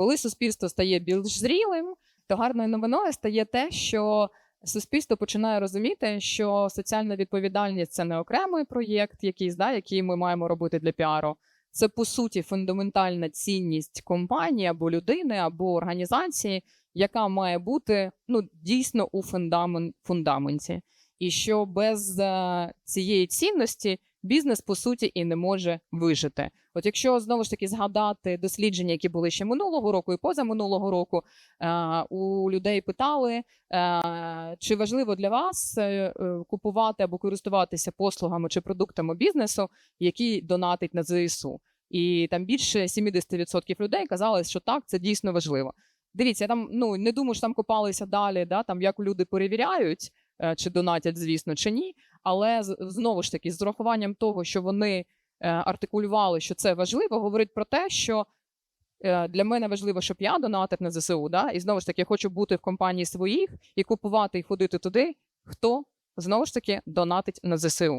Коли суспільство стає більш зрілим, то гарною новиною стає те, що суспільство починає розуміти, що соціальна відповідальність це не окремий проєкт, якийсь, да, який ми маємо робити для піару. Це по суті фундаментальна цінність компанії або людини, або організації, яка має бути ну дійсно у фундамен, фундаменті. І що без е, цієї цінності бізнес по суті і не може вижити. От якщо знову ж таки згадати дослідження, які були ще минулого року і позаминулого року, е, у людей питали, е, чи важливо для вас е, купувати або користуватися послугами чи продуктами бізнесу, які донатить на ЗСУ. І там більше 70% людей казали, що так, це дійсно важливо. Дивіться, я там ну не думаю, що там копалися далі, да, там як люди перевіряють, чи донатять, звісно, чи ні. Але знову ж таки, з урахуванням того, що вони е, артикулювали, що це важливо, говорить про те, що е, для мене важливо, щоб я донатив на ЗСУ. Да? І знову ж таки, я хочу бути в компанії своїх і купувати і ходити туди, хто знову ж таки донатить на ЗСУ.